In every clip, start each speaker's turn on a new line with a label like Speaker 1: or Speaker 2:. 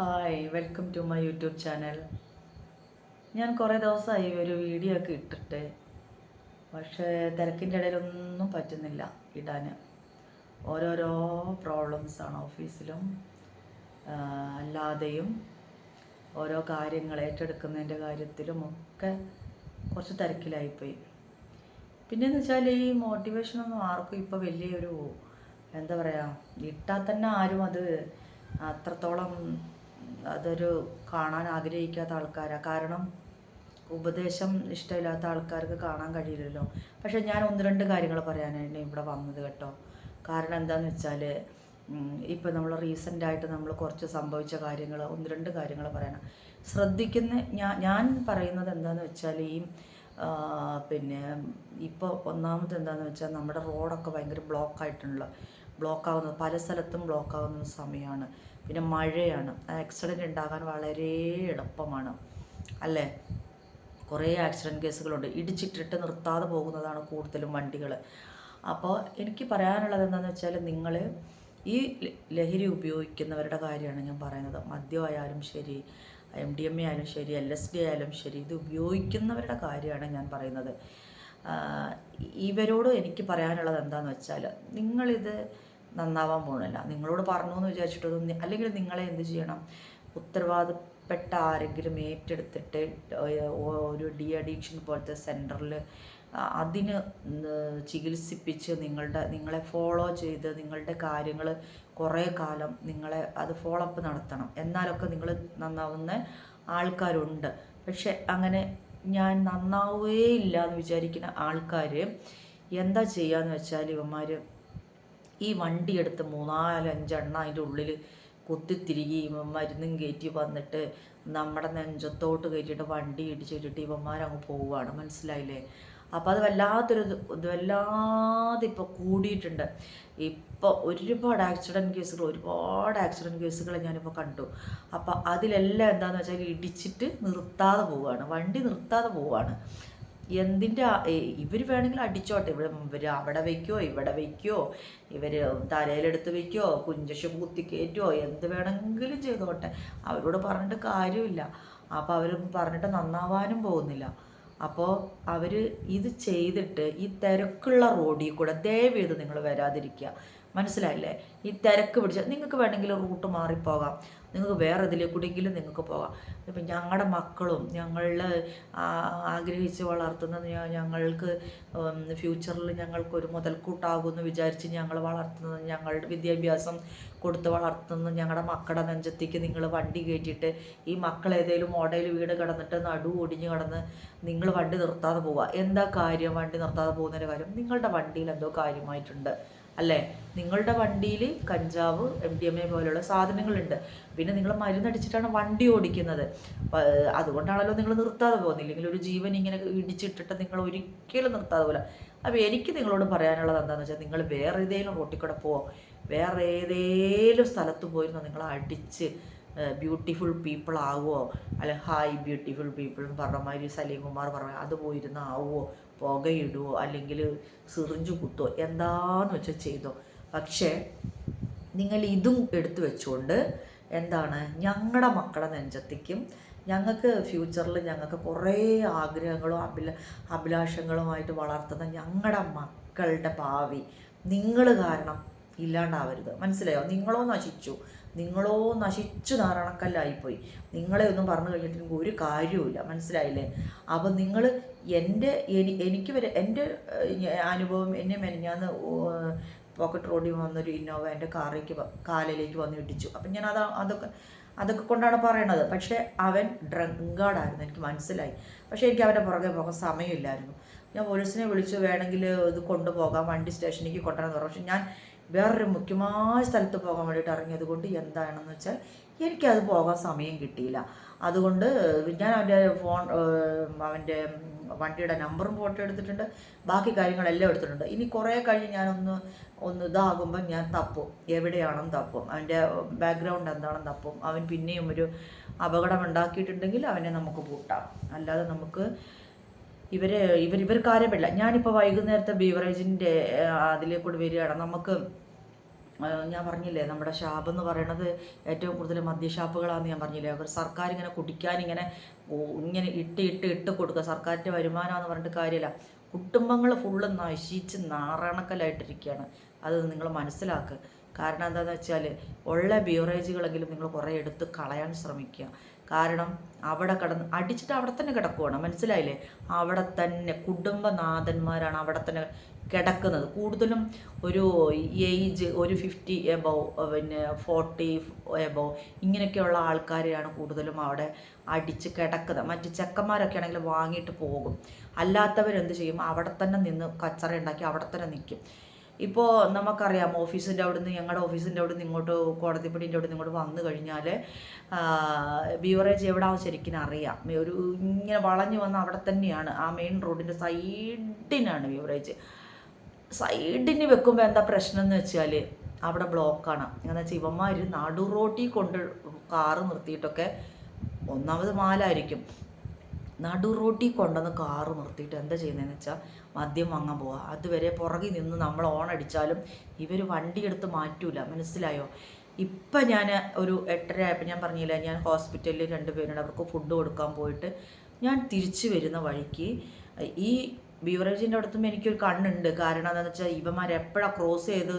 Speaker 1: Hi welcome to my YouTube channel ഞാൻ കുറേ ദിവസമായി ഒരു വീഡിയോ ഒക്കെ ഇട്ടിട്ട്. പക്ഷേ തിരക്കിന്റെ ഇടയിലൊന്നും പറ്റുന്നില്ല ഇടാൻ. ഓരോരോ പ്രോബ്ലംസാണ് ഓഫീസിലും അല്ലാതെയും ഓരോ കാര്യങ്ങൾ ഏറ്റെടുക്കുന്നതിന്റെ കാര്യത്തിലും ഒക്കെ കുറച്ച് തിരക്കിലായിപ്പോയി. പിന്നെയെന്ന് വെച്ചാൽ ഈ മോട്ടിവേഷനൊന്നും ആർക്കും ഇപ്പോൾ വലിയൊരു എന്താ പറയുക ഇട്ടാൽ തന്നെ ആരും അത് അത്രത്തോളം അതൊരു കാണാൻ ആഗ്രഹിക്കാത്ത ആൾക്കാരാണ് കാരണം ഉപദേശം ഇഷ്ടമില്ലാത്ത ആൾക്കാർക്ക് കാണാൻ കഴിയില്ലല്ലോ. പക്ഷെ ഞാൻ ഒന്ന് രണ്ട് കാര്യങ്ങൾ പറയാനാണ് ഇവിടെ വന്നത് കേട്ടോ. കാരണം എന്താണെന്ന് വെച്ചാൽ ഇപ്പം നമ്മൾ റീസെന്റായിട്ട് നമ്മൾ കുറച്ച് സംഭവിച്ച കാര്യങ്ങൾ ഒന്ന് രണ്ട് കാര്യങ്ങൾ പറയണം ശ്രദ്ധിക്കുന്ന ഞാൻ ഞാൻ പറയുന്നത് എന്താണെന്ന് വെച്ചാൽ ഈ പിന്നെ ഇപ്പോൾ ഒന്നാമത് എന്താണെന്ന് വെച്ചാൽ നമ്മുടെ റോഡൊക്കെ ഭയങ്കര ബ്ലോക്ക് ബ്ലോക്ക് ആവുന്നത് പല സ്ഥലത്തും ബ്ലോക്ക് ആവുന്ന സമയമാണ്. പിന്നെ മഴയാണ്. ആക്സിഡന്റ് ഉണ്ടാകാൻ വളരെ എളുപ്പമാണ്. അല്ലേ? കുറേ ആക്സിഡന്റ് കേസുകളുണ്ട്. ഇടിച്ചിട്ടിട്ട് നിർത്താതെ പോകുന്നതാണ് കൂടുതലും വണ്ടികൾ അപ്പോൾ എനിക്ക് പറയാനുള്ളത് എന്താണെന്ന് വെച്ചാൽ നിങ്ങൾ ഈ ലഹരി ഉപയോഗിക്കുന്നവരുടെ കാര്യമാണ് ഞാൻ പറയുന്നത്. മദ്യമായാലും ശരി എം ഡി എം എ ആയാലും ശരി എൽ എസ് ഡി ആയാലും ശരി ഇത് ഉപയോഗിക്കുന്നവരുടെ കാര്യമാണ് ഞാൻ പറയുന്നത്. ഇവരോട് എനിക്ക് പറയാനുള്ളത് എന്താണെന്ന് വെച്ചാൽ നിങ്ങളിത് നന്നാവാൻ പോകണില്ല നിങ്ങളോട് പറഞ്ഞു എന്ന് വിചാരിച്ചിട്ടൊന്നും അല്ലെങ്കിൽ നിങ്ങളെ എന്ത് ചെയ്യണം? ഉത്തരവാദപ്പെട്ട ആരെങ്കിലും ഏറ്റെടുത്തിട്ട് ഒരു ഡി അഡിക്ഷൻ പോലത്തെ സെന്ററിൽ അതിന് ചികിത്സിപ്പിച്ച് നിങ്ങളുടെ നിങ്ങളെ ഫോളോ ചെയ്ത് നിങ്ങളുടെ കാര്യങ്ങൾ കുറേ കാലം നിങ്ങളെ അത് ഫോളോ അപ്പ് നടത്തണം. എന്നാലൊക്കെ നിങ്ങൾ നന്നാവുന്ന ആൾക്കാരുണ്ട്. പക്ഷെ അങ്ങനെ ഞാൻ നന്നാവുകയേ ഇല്ല എന്ന് വിചാരിക്കുന്ന ആൾക്കാർ എന്താ ചെയ്യാന്ന് വെച്ചാൽ ഇവന്മാർ ഈ വണ്ടി എടുത്ത് മൂന്നാലഞ്ചെണ്ണ അതിന്റെ ഉള്ളിൽ കുത്തിത്തിരികി മരുന്നും കയറ്റി വന്നിട്ട് നമ്മുടെ നെഞ്ചത്തോട്ട് കയറ്റിയിട്ട് വണ്ടി ഇടിച്ചിട്ടിട്ട് ഇവന്മാരങ്ങ് പോവുകയാണ്. മനസ്സിലായില്ലേ? അപ്പോൾ അത് വല്ലാത്തൊരു വല്ലാതെ ഇപ്പോൾ കൂടിയിട്ടുണ്ട്. ഇപ്പോൾ ഒരുപാട് ആക്സിഡന്റ് കേസുകൾ ഒരുപാട് ആക്സിഡന്റ് കേസുകൾ ഞാനിപ്പോൾ കണ്ടു. അപ്പോൾ അതിലെല്ലാം എന്താണെന്ന് വെച്ചാൽ ഇടിച്ചിട്ട് നിർത്താതെ പോവുകയാണ്. വണ്ടി നിർത്താതെ പോവുകയാണ്. എന്തിന്റെ ഇവർ വേണമെങ്കിൽ അടിച്ചോട്ടെ. ഇവിടെ ഇവർ അവിടെ വയ്ക്കോ ഇവിടെ വയ്ക്കോ. ഇവർ തലയിലെടുത്ത് വയ്ക്കോ കുഞ്ചശ കുത്തി കയറ്റോ എന്ത് വേണമെങ്കിലും ചെയ്തോട്ടെ. അവരോട് പറഞ്ഞിട്ട് കാര്യമില്ല. അപ്പോൾ അവർ പറഞ്ഞിട്ട് നന്നാവാനും പോകുന്നില്ല. അപ്പോൾ അവർ ഇത് ചെയ്തിട്ട് ഈ തിരക്കുള്ള റോഡിൽ കൂടെ ദയവേത് നിങ്ങൾ വരാതിരിക്കുക. മനസ്സിലായില്ലേ? ഈ തിരക്ക് പിടിച്ച നിങ്ങൾക്ക് വേണമെങ്കിൽ റൂട്ട് മാറിപ്പോകാം. നിങ്ങൾക്ക് വേറെ ഇതിലേക്കൂടെങ്കിലും നിങ്ങൾക്ക് പോകാം. ഇപ്പം ഞങ്ങളുടെ മക്കളും ഞങ്ങളിൽ ആഗ്രഹിച്ച് വളർത്തുന്ന ഞങ്ങൾക്ക് ഫ്യൂച്ചറിൽ ഞങ്ങൾക്കൊരു മുതൽക്കൂട്ടാകുമെന്ന് വിചാരിച്ച് ഞങ്ങൾ വളർത്തുന്നത് ഞങ്ങളുടെ വിദ്യാഭ്യാസം കൊടുത്ത് വളർത്തുന്ന ഞങ്ങളുടെ മക്കളുടെ നെഞ്ചത്തേക്ക് നിങ്ങൾ വണ്ടി കയറ്റിയിട്ട് ഈ മക്കൾ ഏതെങ്കിലും ഓടയിൽ വീട് കിടന്നിട്ട് നടു ഒടിഞ്ഞ് കിടന്ന് നിങ്ങൾ വണ്ടി നിർത്താതെ പോവുക. എന്താ കാര്യം വണ്ടി നിർത്താതെ പോകുന്നതിന്റെ കാര്യം? നിങ്ങളുടെ വണ്ടിയിൽ എന്തോ കാര്യമായിട്ടുണ്ട്. അല്ലേ? നിങ്ങളുടെ വണ്ടിയിൽ കഞ്ചാവ് എം ഡി എം എ പോലെയുള്ള സാധനങ്ങളുണ്ട്. പിന്നെ നിങ്ങൾ മരുന്നടിച്ചിട്ടാണ് വണ്ടി ഓടിക്കുന്നത്. അതുകൊണ്ടാണല്ലോ നിങ്ങൾ നിർത്താതെ പോകുന്നത്. ഇല്ലെങ്കിൽ ഒരു ജീവൻ ഇങ്ങനെ ഇടിച്ചിട്ടിട്ട് നിങ്ങൾ ഒരിക്കലും നിർത്താതെ പോലെ അപ്പോൾ എനിക്ക് നിങ്ങളോട് പറയാനുള്ളത് എന്താണെന്ന് വെച്ചാൽ നിങ്ങൾ വേറെ ഏതെങ്കിലും റോട്ടിൽ കൂടെ പോവോ. വേറെ ഏതെങ്കിലും സ്ഥലത്ത് പോയിരുന്നോ നിങ്ങൾ അടിച്ച് ബ്യൂട്ടിഫുൾ പീപ്പിൾ ആകുമോ അല്ലെ ഹായ് ബ്യൂട്ടിഫുൾ പീപ്പിൾ എന്ന് പറഞ്ഞ മാതിരി സലീം കുമാർ പറഞ്ഞ അത് പോയിരുന്ന് ആവുമോ പുകയിടുവോ? അല്ലെങ്കിൽ സിറിഞ്ച് കുത്തുമോ എന്താന്ന് വെച്ചാൽ ചെയ്തോ? പക്ഷേ നിങ്ങൾ ഇതും എടുത്തു വെച്ചുകൊണ്ട് എന്താണ്? ഞങ്ങളുടെ മക്കളെ നെഞ്ചത്തേക്കും ഞങ്ങൾക്ക് ഫ്യൂച്ചറിൽ ഞങ്ങൾക്ക് കുറേ ആഗ്രഹങ്ങളും അഭില അഭിലാഷങ്ങളുമായിട്ട് വളർത്തുന്ന ഞങ്ങളുടെ മക്കളുടെ ഭാവി. നിങ്ങൾ കാരണം ഇല്ലാണ്ടാവരുത്. മനസ്സിലായോ? നിങ്ങളോ നശിച്ചു. നിങ്ങളോ നശിച്ചു നാരണക്കല്ലായിപ്പോയി. നിങ്ങളെ ഒന്നും പറഞ്ഞു കഴിഞ്ഞിട്ടുണ്ടെങ്കിൽ ഒരു കാര്യവുമില്ല. മനസ്സിലായില്ലേ? അപ്പം നിങ്ങൾ എന്റെ എനി എനിക്ക് വരെ എന്റെ അനുഭവം എന്നെ മെനഞ്ഞാന്ന് പോക്കറ്റ് റോഡിൽ വന്നൊരു ഇന്നോവ എന്റെ കാറിലേക്ക് കാലിലേക്ക് വന്ന് ഇടിച്ചു. അപ്പം ഞാൻ അത് അതൊക്കെ അതൊക്കെ കൊണ്ടാണ് പറയണത്. പക്ഷേ അവൻ ഡ്രങ്കാർഡായിരുന്നു എനിക്ക് മനസ്സിലായി. പക്ഷേ എനിക്ക് അവന്റെ പുറകെ പോകാൻ സമയമില്ലായിരുന്നു. ഞാൻ പോലീസിനെ വിളിച്ചു വേണമെങ്കിൽ ഇത് കൊണ്ടുപോകാം. വണ്ടി സ്റ്റേഷനിലേക്ക് കൊണ്ടുവരാൻ പറഞ്ഞു. പക്ഷെ ഞാൻ വേറൊരു മുഖ്യമായ സ്ഥലത്ത് പോകാൻ വേണ്ടിയിട്ട് ഇറങ്ങിയത് കൊണ്ട് എന്താണെന്ന് വെച്ചാൽ എനിക്കത് പോകാൻ സമയം കിട്ടിയില്ല. അതുകൊണ്ട് ഞാൻ അവന്റെ ഫോൺ അവന്റെ വണ്ടിയുടെ നമ്പറും ഫോട്ടോ എടുത്തിട്ടുണ്ട്. ബാക്കി കാര്യങ്ങളെല്ലാം എടുത്തിട്ടുണ്ട്. ഇനി കുറേ കഴിഞ്ഞ് ഞാനൊന്ന് ഒന്ന് ഇതാകുമ്പം ഞാൻ തപ്പും. എവിടെയാണെന്ന് തപ്പും. അവന്റെ ബാക്ക്ഗ്രൗണ്ട് എന്താണെന്ന് തപ്പും. അവൻ പിന്നെയും ഒരു അപകടം ഉണ്ടാക്കിയിട്ടുണ്ടെങ്കിൽ അവനെ നമുക്ക് പൂട്ടാം അല്ലാതെ നമുക്ക് ഇവർ ഇവർക്ക് ആരെ പറ്റില്ല ഞാനിപ്പോൾ വൈകുന്നേരത്തെ ബീവറേജിന്റെ അതിലേക്കൂടി വരികയാണ്. നമുക്ക് ഞാൻ പറഞ്ഞില്ലേ നമ്മുടെ ഷാപ്പ് എന്ന് പറയുന്നത് ഏറ്റവും കൂടുതൽ മദ്യഷാപ്പുകളാണെന്ന് ഞാൻ പറഞ്ഞില്ലേ. അവർ സർക്കാർ ഇങ്ങനെ കുടിക്കാൻ ഇങ്ങനെ ഇങ്ങനെ ഇട്ട് ഇട്ട് ഇട്ട് കൊടുക്കുക. സർക്കാരിന്റെ വരുമാനമാണെന്ന് പറഞ്ഞിട്ട് കാര്യമില്ല. കുടുംബങ്ങൾ ഫുള്ള് നശിച്ച് നാറാണക്കലായിട്ടിരിക്കുകയാണ്. അത് നിങ്ങൾ മനസ്സിലാക്കുക കാരണം എന്താണെന്ന് വെച്ചാൽ ഉള്ള ബീവറേജുകളെങ്കിലും നിങ്ങൾ കുറേ എടുത്ത് കളയാൻ ശ്രമിക്കുക. കാരണം അവിടെ കിടന്ന് അടിച്ചിട്ട് അവിടെ തന്നെ കിടക്കുവാണ്. മനസ്സിലായില്ലേ? അവിടെ തന്നെ കുടുംബനാഥന്മാരാണ് അവിടെ തന്നെ കിടക്കുന്നത്. കൂടുതലും ഒരു ഏജ് ഒരു ഫിഫ്റ്റി എബവ് പിന്നെ ഫോർട്ടി എബവ് ഇങ്ങനെയൊക്കെയുള്ള ആൾക്കാരെയാണ് കൂടുതലും അവിടെ അടിച്ച് കിടക്കുന്നത്. മറ്റ് ചെക്കന്മാരൊക്കെ ആണെങ്കിൽ വാങ്ങിയിട്ട് പോകും. അല്ലാത്തവരെന്ത് ചെയ്യും? അവിടെ തന്നെ നിന്ന് കച്ചറ ഉണ്ടാക്കി അവിടെ തന്നെ നിൽക്കും. ഇപ്പോൾ നമുക്കറിയാം ഓഫീസിന്റെ അവിടുന്ന് ഞങ്ങളുടെ ഓഫീസിന്റെ അവിടുന്ന് ഇങ്ങോട്ട് കോടതിപ്പടിന്റെ അവിടുന്ന് ഇങ്ങോട്ട് വന്നു കഴിഞ്ഞാൽ ബീവറേജ് എവിടെയാണെന്ന് ശരിക്കും അറിയാം. ഒരു ഇങ്ങനെ വളഞ്ഞു വന്ന് അവിടെ തന്നെയാണ്. ആ മെയിൻ റോഡിന്റെ സൈഡിനാണ് ബീവറേജ്. സൈഡിന് വെക്കുമ്പോൾ എന്താ പ്രശ്നം എന്ന് വെച്ചാൽ അവിടെ ബ്ലോക്കാണ്. എന്ന് വെച്ചാൽ ഇവന്മാർ നടു റോട്ടിൽ കൊണ്ട് കാറ് നിർത്തിയിട്ടൊക്കെ ഒന്നാമത് മാലായിരിക്കും. നടു റോട്ടിൽ കൊണ്ടുവന്ന് കാറ് നിർത്തിയിട്ട് എന്താ ചെയ്യുന്നതെന്ന് വെച്ചാൽ മദ്യം വാങ്ങാൻ പോവുക അതുവരെ പുറകിൽ നിന്ന് നമ്മൾ ഓൺ അടിച്ചാലും ഇവർ വണ്ടി എടുത്ത് മാറ്റൂല. മനസ്സിലായോ? ഇപ്പം ഞാൻ ഒരു എട്ടര ആയപ്പോൾ ഞാൻ പറഞ്ഞില്ല ഞാൻ ഹോസ്പിറ്റലിൽ രണ്ട് പേരുണ്ട് അവർക്ക് ഫുഡ് കൊടുക്കാൻ പോയിട്ട് ഞാൻ തിരിച്ചു വരുന്ന വഴിക്ക് ഈ ബീവറേജിന്റെ അടുത്തും എനിക്കൊരു കണ്ണുണ്ട്. കാരണം എന്താണെന്ന് വെച്ചാൽ ഇവന്മാർ എപ്പോഴാണ് ക്രോസ് ചെയ്ത്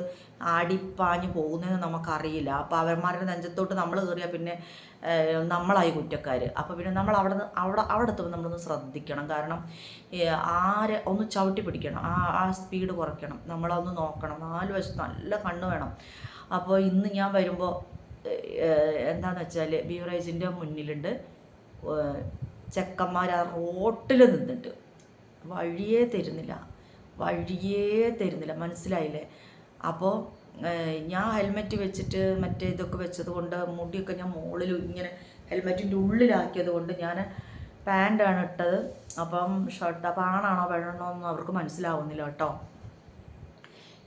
Speaker 1: ആടിപ്പാഞ്ഞ് പോകുന്നതെന്ന് നമുക്കറിയില്ല. അപ്പോൾ അവന്മാരുടെ നെഞ്ചത്തോട്ട് നമ്മൾ കയറിയാൽ പിന്നെ നമ്മളായി കുറ്റക്കാർ അപ്പോൾ പിന്നെ നമ്മൾ അവിടെ അവിടെ അവിടെ എത്തുമ്പോൾ നമ്മളൊന്ന് ശ്രദ്ധിക്കണം. കാരണം ആരെ ഒന്ന് ചവിട്ടി പിടിക്കണം. ആ ആ സ്പീഡ് കുറയ്ക്കണം. നമ്മളൊന്ന് നോക്കണം. നാല് വശത്ത് നല്ല കണ്ണ് വേണം. അപ്പോൾ ഇന്ന് ഞാൻ വരുമ്പോൾ എന്താണെന്ന് വെച്ചാൽ ബീവറേജിന്റെ മുന്നിലുണ്ട് ചെക്കന്മാർ ആ റോട്ടിൽ നിന്നിട്ട്. വഴിയേ തരുന്നില്ല. വഴിയേ തരുന്നില്ല. മനസ്സിലായില്ലേ? അപ്പോൾ ഞാൻ ഹെൽമെറ്റ് വെച്ചിട്ട് മറ്റേ ഇതൊക്കെ വെച്ചത് കൊണ്ട് മുടിയൊക്കെ ഞാൻ മുകളിൽ ഇങ്ങനെ ഹെൽമെറ്റിന്റെ ഉള്ളിലാക്കിയത് കൊണ്ട് ഞാൻ പാന്റാണ് ഇട്ടത്. അപ്പം ഷർട്ട് അപ്പം ആണാണോ ഒന്നും അവർക്ക് മനസ്സിലാവുന്നില്ല കേട്ടോ.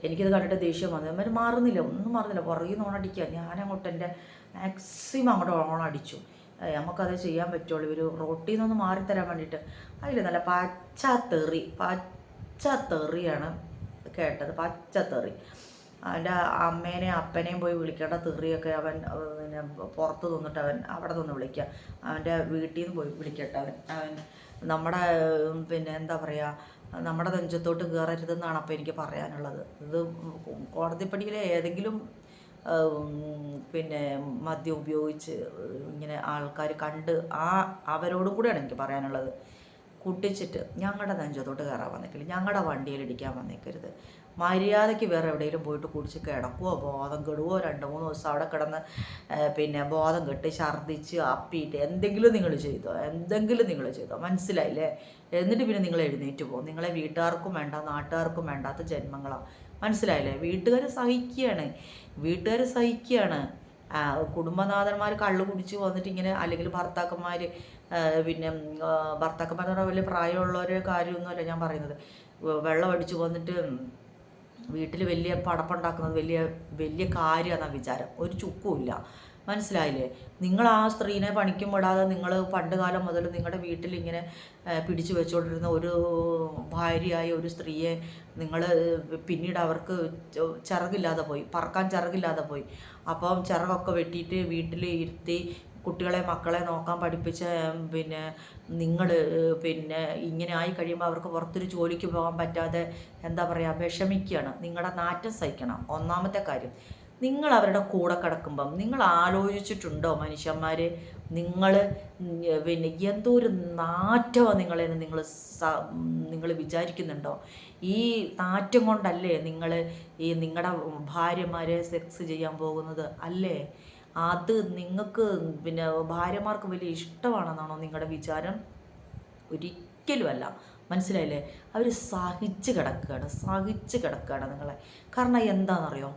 Speaker 1: എനിക്കത് കണ്ടിട്ട് ദേഷ്യം വന്നു. അവർ മാറുന്നില്ല. ഒന്നും മാറുന്നില്ല. പുറകിൽ നിന്ന് ഓണടിക്കുക. ഞാനങ്ങോട്ട് എന്റെ മാക്സിമം അങ്ങോട്ട് ഓണടിച്ചു. നമുക്കത് ചെയ്യാൻ പറ്റുള്ളൂ. ഇവർ റോട്ടിൽ നിന്നൊന്ന് മാറിത്തരാൻ വേണ്ടിയിട്ട്. അതിൽ നല്ല പച്ച തെറി പച്ച തെറിയാണ് കേട്ടത്. പച്ച തെറി അവന്റെ അമ്മേനെയും അപ്പനെയും പോയി വിളിക്കേണ്ട തെറിയൊക്കെ അവൻ പിന്നെ പുറത്ത് നിന്നിട്ട് അവൻ അവിടെ നിന്ന് വിളിക്കുക അവന്റെ വീട്ടിൽ നിന്ന് പോയി വിളിക്കട്ടെ അവൻ. അവൻ നമ്മുടെ പിന്നെ എന്താ പറയുക നമ്മുടെ നെഞ്ചത്തോട്ട് കയറരുതെന്നാണ് അപ്പോൾ എനിക്ക് പറയാനുള്ളത്. ഇത് കോടതിപ്പടിയിലെ ഏതെങ്കിലും പിന്നെ മദ്യം ഉപയോഗിച്ച് ഇങ്ങനെ ആൾക്കാർ കണ്ട് ആ അവരോടും കൂടെയാണ് എനിക്ക് പറയാനുള്ളത്. കുട്ടിച്ചിട്ട് ഞങ്ങളുടെ നെഞ്ചത്തോട്ട് കയറാൻ വന്നേക്കില്ല ഞങ്ങളുടെ വണ്ടിയിൽ ഇടിക്കാൻ വന്നേക്കരുത്. മര്യാദയ്ക്ക് വേറെ എവിടെയെങ്കിലും പോയിട്ട് കുടിച്ച് കിടക്കുവോ ബോധം കെടുവോ രണ്ട് മൂന്ന് ദിവസം അവിടെ കിടന്ന് പിന്നെ ബോധം കെട്ട് ഛർദ്ദിച്ച് അപ്പിയിട്ട് എന്തെങ്കിലും നിങ്ങൾ ചെയ്തോ എന്തെങ്കിലും നിങ്ങൾ ചെയ്തോ മനസ്സിലായില്ലേ? എന്നിട്ട് പിന്നെ നിങ്ങൾ എഴുന്നേറ്റ് പോകും. നിങ്ങളെ വീട്ടുകാർക്കും വേണ്ട നാട്ടുകാർക്കും വേണ്ടാത്ത ജന്മങ്ങളാണ് മനസ്സിലായില്ലേ? വീട്ടുകാർ സഹിക്കുകയാണ്. വീട്ടുകാർ സഹിക്കുകയാണ്. കുടുംബനാഥന്മാർ കള്ളു കുടിച്ച് വന്നിട്ട് ഇങ്ങനെ അല്ലെങ്കിൽ ഭർത്താക്കന്മാർ പിന്നെ ഭർത്താക്കന്മാർ പറഞ്ഞാൽ വലിയ പ്രായമുള്ളവരെ കാര്യമൊന്നുമല്ല ഞാൻ പറയുന്നത്. വെള്ളം അടിച്ച് വന്നിട്ട് വീട്ടിൽ വലിയ പടപ്പുണ്ടാക്കുന്നത് വലിയ വലിയ കാര്യമാണെന്നാണ് വിചാരം. ഒരു ചുക്കുമില്ല മനസ്സിലായില്ലേ? നിങ്ങൾ ആ സ്ത്രീനെ പണിക്കും വിടാതെ നിങ്ങൾ പണ്ട് കാലം മുതൽ നിങ്ങളുടെ വീട്ടിൽ ഇങ്ങനെ പിടിച്ചു വെച്ചുകൊണ്ടിരുന്ന ഒരു ഭാര്യയായ ഒരു സ്ത്രീയെ നിങ്ങൾ പിന്നീട് അവർക്ക് ചിറകില്ലാതെ പോയി പറക്കാൻ ചിറകില്ലാതെ പോയി. അപ്പം ചിറകൊക്കെ വെട്ടിയിട്ട് വീട്ടിൽ ഇരുത്തി കുട്ടികളെ മക്കളെ നോക്കാൻ പഠിപ്പിച്ച പിന്നെ നിങ്ങൾ പിന്നെ ഇങ്ങനെ ആയി കഴിയുമ്പോൾ അവർക്ക് പുറത്തൊരു ജോലിക്ക് പോകാൻ പറ്റാതെ എന്താ പറയുക വിഷമിക്കുകയാണ് നിങ്ങളുടെ നാറ്റം സഹിക്കണം. ഒന്നാമത്തെ കാര്യം നിങ്ങൾ അവരുടെ കൂടെ കിടക്കുമ്പം നിങ്ങൾ ആലോചിച്ചിട്ടുണ്ടോ മനുഷ്യന്മാർ നിങ്ങൾ പിന്നെ എന്തോ ഒരു നാറ്റമാണ് നിങ്ങളെ നിങ്ങൾ നിങ്ങൾ വിചാരിക്കുന്നുണ്ടോ? ഈ നാറ്റം കൊണ്ടല്ലേ നിങ്ങൾ ഈ നിങ്ങളുടെ ഭാര്യമാരെ സെക്സ് ചെയ്യാൻ പോകുന്നത് അല്ലേ? അത് നിങ്ങൾക്ക് പിന്നെ ഭാര്യമാർക്ക് വലിയ ഇഷ്ടമാണെന്നാണോ നിങ്ങളുടെ വിചാരം? ഒരിക്കലുമല്ല. മനസ്സിലായില്ലേ? അവർ സഹിച്ച് കിടക്കുകയാണ് സഹിച്ച് കിടക്കുകയാണ് നിങ്ങളെ. കാരണം എന്താണെന്നറിയോ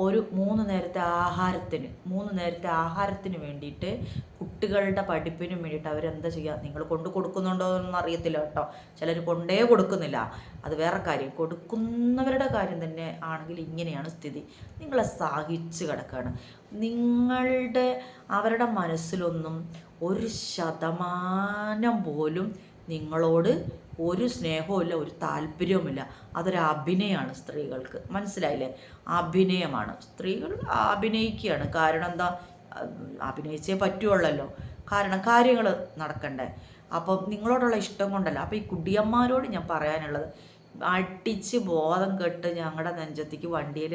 Speaker 1: ഒരു മൂന്ന് നേരത്തെ ആഹാരത്തിന് മൂന്ന് നേരത്തെ ആഹാരത്തിന് വേണ്ടിയിട്ട് കുട്ടികളുടെ പഠിപ്പിനും വേണ്ടിയിട്ട് അവരെന്താ ചെയ്യുക നിങ്ങൾ കൊണ്ട് കൊടുക്കുന്നുണ്ടോ എന്നൊന്നും അറിയത്തില്ല കേട്ടോ. ചിലർ കൊണ്ടേ കൊടുക്കുന്നില്ല. അത് വേറെ കാര്യം. കൊടുക്കുന്നവരുടെ കാര്യം തന്നെ ആണെങ്കിൽ ഇങ്ങനെയാണ് സ്ഥിതി. നിങ്ങളെ സഹിച്ച് കിടക്കുകയാണ് നിങ്ങളുടെ അവരുടെ മനസ്സിലൊന്നും ഒരു ശതമാനം പോലും നിങ്ങളോട് ഒരു സ്നേഹവുമില്ല ഒരു താല്പര്യവുമില്ല. അതൊരു അഭിനയമാണ് സ്ത്രീകൾക്ക്. മനസ്സിലായില്ലേ? അഭിനയമാണ്. സ്ത്രീകൾ അഭിനയിക്കുകയാണ്. കാരണം എന്താ? അഭിനയിച്ചേ പറ്റുള്ളല്ലോ കാരണം കാര്യങ്ങൾ നടക്കണ്ടേ. അപ്പം നിങ്ങളോടുള്ള ഇഷ്ടം കൊണ്ടല്ല. അപ്പം ഈ കുടിയന്മാരോട് ഞാൻ പറയാനുള്ളത് അടിച്ച് ബോധം കെട്ട് ഞങ്ങളുടെ നെഞ്ചത്തേക്ക് വണ്ടിയിൽ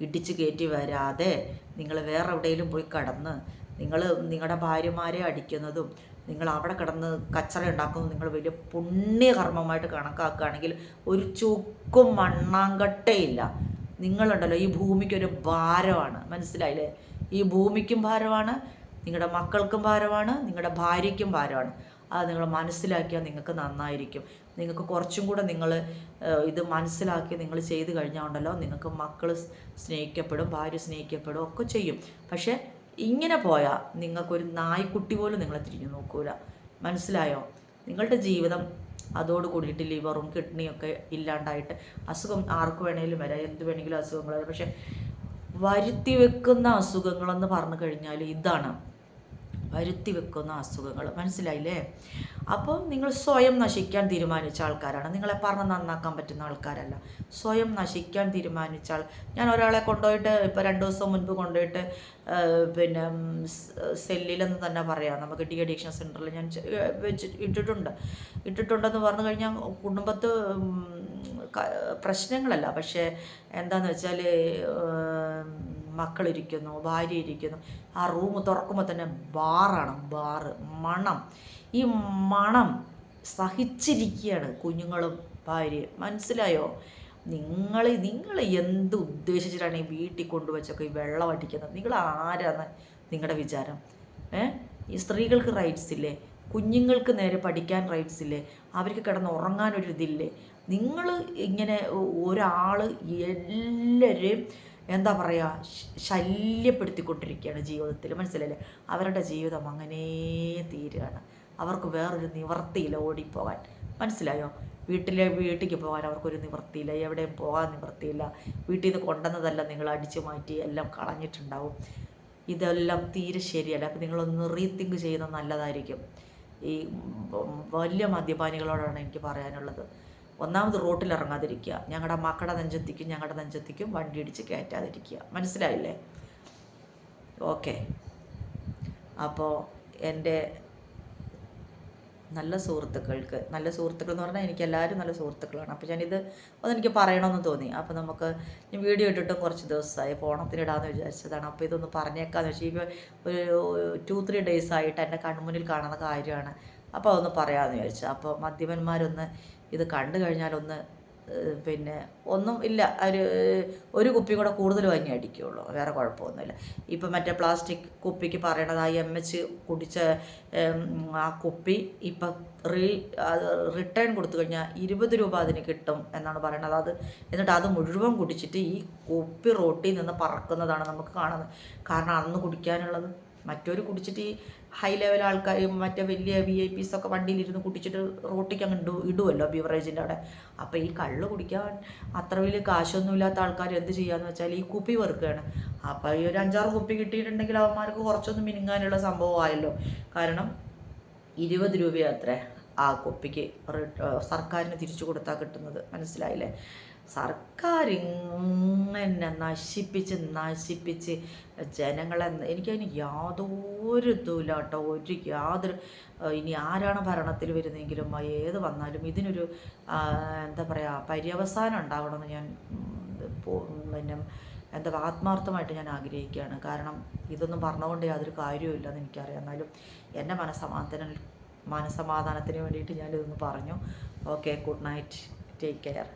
Speaker 1: ഇടിച്ച് കയറ്റി വരാതെ നിങ്ങൾ വേറെ എവിടെയെങ്കിലും പോയി കടന്ന് നിങ്ങൾ നിങ്ങളുടെ ഭാര്യമാരെ അടിക്കുന്നതും നിങ്ങൾ അവിടെ കിടന്ന് കച്ചറ ഉണ്ടാക്കുന്നത് നിങ്ങൾ വലിയ പുണ്യകർമ്മമായിട്ട് കണക്കാക്കുകയാണെങ്കിൽ ഒരു ചുക്കും മണ്ണാങ്കട്ടയില്ല നിങ്ങളുണ്ടല്ലോ ഈ ഭൂമിക്ക് ഒരു ഭാരമാണ്. മനസ്സിലായില്ലേ? ഈ ഭൂമിക്കും ഭാരമാണ് നിങ്ങളുടെ മക്കൾക്കും ഭാരമാണ് നിങ്ങളുടെ ഭാര്യയ്ക്കും ഭാരമാണ്. അത് നിങ്ങൾ മനസ്സിലാക്കിയാൽ നിങ്ങൾക്ക് നന്നായിരിക്കും. നിങ്ങൾക്ക് കുറച്ചും കൂടെ നിങ്ങൾ ഇത് മനസ്സിലാക്കി നിങ്ങൾ ചെയ്ത് കഴിഞ്ഞാൽ ഉണ്ടല്ലോ നിങ്ങൾക്ക് മക്കൾ സ്നേഹിക്കപ്പെടും ഭാര്യ സ്നേഹിക്കപ്പെടും ഒക്കെ ചെയ്യും. പക്ഷേ ഇങ്ങനെ പോയാൽ നിങ്ങൾക്കൊരു നായ്ക്കുട്ടി പോലും നിങ്ങളെ തിരിഞ്ഞു നോക്കൂല. മനസ്സിലായോ? നിങ്ങളുടെ ജീവിതം അതോട് കൂടിയിട്ട് ലിവറും കിഡ്നിയും ഒക്കെ ഇല്ലാണ്ടായിട്ട് അസുഖം ആർക്ക് വേണമെങ്കിലും വരാം എന്ത് വേണമെങ്കിലും അസുഖങ്ങൾ വരാം. പക്ഷെ വരുത്തി വെക്കുന്ന അസുഖങ്ങളെന്ന് പറഞ്ഞു കഴിഞ്ഞാൽ ഇതാണ്. വരുത്തി വെക്കുന്ന അസുഖങ്ങൾ. മനസ്സിലായില്ലേ? അപ്പോൾ നിങ്ങൾ സ്വയം നശിക്കാൻ തീരുമാനിച്ച ആൾക്കാരാണ്. നിങ്ങളെ പറഞ്ഞ് നന്നാക്കാൻ പറ്റുന്ന ആൾക്കാരല്ല. സ്വയം നശിക്കാൻ തീരുമാനിച്ചാൽ ഞാൻ ഒരാളെ കൊണ്ടുപോയിട്ട് ഇപ്പോൾ രണ്ട് ദിവസം മുൻപ് കൊണ്ടുപോയിട്ട് പിന്നെ സെല്ലിലെന്ന് തന്നെ പറയാം. നമുക്ക് ഡി അഡിക്ഷൻ സെന്ററിൽ ഞാൻ വെച്ച് ഇട്ടിട്ടുണ്ട്. ഇട്ടിട്ടുണ്ടെന്ന് പറഞ്ഞു കഴിഞ്ഞാൽ കുടുംബത്ത് പ്രശ്നങ്ങളല്ല. പക്ഷേ എന്താണെന്ന് വെച്ചാൽ മക്കളിരിക്കുന്നു ഭാര്യ ഇരിക്കുന്നു ആ റൂം തുറക്കുമ്പോൾ തന്നെ ബാറാണ് ബാറ് മണം. ഈ മണം സഹിച്ചിരിക്കുകയാണ് കുഞ്ഞുങ്ങളും ഭാര്യയും. മനസ്സിലായോ? നിങ്ങൾ നിങ്ങൾ എന്ത് ഉദ്ദേശിച്ചിട്ടാണ് ഈ വീട്ടിൽ കൊണ്ടുവച്ചൊക്കെ ഈ വെള്ളം അടിക്കുന്നത്? നിങ്ങൾ ആരാന്ന് നിങ്ങളുടെ വിചാരം? ഏ? ഈ സ്ത്രീകൾക്ക് റൈറ്റ്സ് ഇല്ലേ? കുഞ്ഞുങ്ങൾക്ക് നേരെ പഠിക്കാൻ റൈറ്റ്സ് ഇല്ലേ? അവർക്ക് കിടന്ന് ഉറങ്ങാനൊരു ഇതില്ലേ? നിങ്ങൾ ഇങ്ങനെ ഒരാൾ എല്ലാവരെയും എന്താ പറയുക ശല്യപ്പെടുത്തിക്കൊണ്ടിരിക്കുകയാണ് ജീവിതത്തിൽ. മനസ്സിലല്ലേ അവരുടെ ജീവിതം അങ്ങനെ തീരുകയാണ്. അവർക്ക് വേറൊരു നിവർത്തിയില്ല ഓടിപ്പോകാൻ. മനസ്സിലായോ? വീട്ടിലെ വീട്ടിലേക്ക് പോകാൻ അവർക്കൊരു നിവൃത്തിയില്ല. എവിടെയും പോകാൻ നിവൃത്തിയില്ല. വീട്ടിൽ നിന്ന് കൊണ്ടുവന്നതല്ല നിങ്ങൾ അടിച്ചു മാറ്റി എല്ലാം കളഞ്ഞിട്ടുണ്ടാവും. ഇതെല്ലാം തീരെ ശരിയല്ല. അപ്പം നിങ്ങളൊന്ന് റീതിങ്ക് ചെയ്യുന്നത് നല്ലതായിരിക്കും. ഈ വലിയ മദ്യപാനികളോടാണ് എനിക്ക് പറയാനുള്ളത്. ഒന്നാമത് റോട്ടിൽ ഇറങ്ങാതിരിക്കുക ഞങ്ങളുടെ മക്കളുടെ നെഞ്ചെത്തിക്കും ഞങ്ങളുടെ നെഞ്ചെത്തിക്കും വണ്ടി ഇടിച്ച് കയറ്റാതിരിക്കുക മനസ്സിലായില്ലേ? ഓക്കെ. അപ്പോൾ എന്റെ നല്ല സുഹൃത്തുക്കൾക്ക് നല്ല സുഹൃത്തുക്കൾ എന്ന് പറഞ്ഞാൽ എനിക്ക് എല്ലാവരും നല്ല സുഹൃത്തുക്കളാണ്. അപ്പോൾ ഞാനിത് അതെനിക്ക് പറയണമെന്ന് തോന്നി. അപ്പോൾ നമുക്ക് ഞാൻ വീഡിയോ ഇട്ടിട്ടും കുറച്ച് ദിവസമായി. ഓണത്തിനിടാമെന്ന് വിചാരിച്ചതാണ്. അപ്പോൾ ഇതൊന്ന് പറഞ്ഞേക്കാന്ന് വെച്ചാൽ ഇപ്പോൾ ഒരു ടു ത്രീ ഡേയ്സ് ആയിട്ട് എന്റെ കൺമുന്നിൽ കാണുന്ന കാര്യമാണ്. അപ്പോൾ അതൊന്ന് പറയാമെന്ന് വിചാരിച്ചു. അപ്പോൾ മദ്യപന്മാരൊന്ന് ഇത് കണ്ടു കഴിഞ്ഞാലൊന്ന് പിന്നെ ഒന്നും ഇല്ല. ഒരു ഒരു കുപ്പി കൂടെ കൂടുതൽ വാങ്ങി അടിക്കുകയുള്ളൂ വേറെ കുഴപ്പമൊന്നുമില്ല. ഇപ്പം മറ്റേ പ്ലാസ്റ്റിക് കുപ്പിക്ക് പറയണത് ആ എം എച്ച് കുടിച്ച ആ കുപ്പി ഇപ്പം റീ റിട്ടേൺ കൊടുത്തു കഴിഞ്ഞാൽ ഇരുപത് രൂപ അതിന് കിട്ടും എന്നാണ് പറയണത്. അത് എന്നിട്ട് അത് മുഴുവൻ കുടിച്ചിട്ട് ഈ കുപ്പി റോട്ടിൽ നിന്ന് പറക്കുന്നതാണ് നമുക്ക് കാണുന്നത്. കാരണം അന്ന് കുടിക്കാനുള്ളത്. മറ്റൊരു കുടിച്ചിട്ട് ഹൈ ലെവൽ ആൾക്കാർ മറ്റേ വലിയ വി ഐ പീസ് ഒക്കെ വണ്ടിയിലിരുന്ന് കുടിച്ചിട്ട് റോട്ടിക്ക് അങ്ങ് ഇടു ഇടുമല്ലോ ബിവറേജിന്റെ അവിടെ. അപ്പോൾ ഈ കള്ള് കുടിക്കാൻ അത്ര വലിയ കാശൊന്നും ഇല്ലാത്ത ആൾക്കാർ എന്ത് ചെയ്യാന്ന് വെച്ചാൽ ഈ കുപ്പി വെറുക്കുകയാണ്. അപ്പോൾ ഈ ഒരു അഞ്ചാറ് കുപ്പി കിട്ടിയിട്ടുണ്ടെങ്കിൽ അവന്മാർക്ക് കുറച്ചൊന്നും മിനുങ്ങാനുള്ള സംഭവമായല്ലോ കാരണം ഇരുപത് രൂപയാത്രേ ആ കുപ്പിക്ക് സർക്കാരിന് തിരിച്ചു കൊടുത്താൽ കിട്ടുന്നത്. മനസ്സിലായില്ലേ? സർക്കാർ ഇങ്ങനെ നശിപ്പിച്ച് നശിപ്പിച്ച് ജനങ്ങളെ എനിക്കതിന് യാതൊരു ഇതുമില്ല കേട്ടോ ഒരു യാതൊരു ഇനി ആരാണ് ഭരണത്തിൽ വരുന്നതെങ്കിലും ഏത് വന്നാലും ഇതിനൊരു എന്താ പറയുക പര്യവസാനം ഉണ്ടാവണമെന്ന് ഞാൻ പിന്നെ എന്താ ആത്മാർത്ഥമായിട്ട് ഞാൻ ആഗ്രഹിക്കുകയാണ്. കാരണം ഇതൊന്നും പറഞ്ഞുകൊണ്ട് യാതൊരു കാര്യവുമില്ലെന്ന് എനിക്കറിയാം. എന്നാലും എന്റെ മനസ്സമാധാന മനസ്സമാധാനത്തിന് വേണ്ടിയിട്ട് ഞാനിതൊന്ന് പറഞ്ഞു. Okay good night. Take care.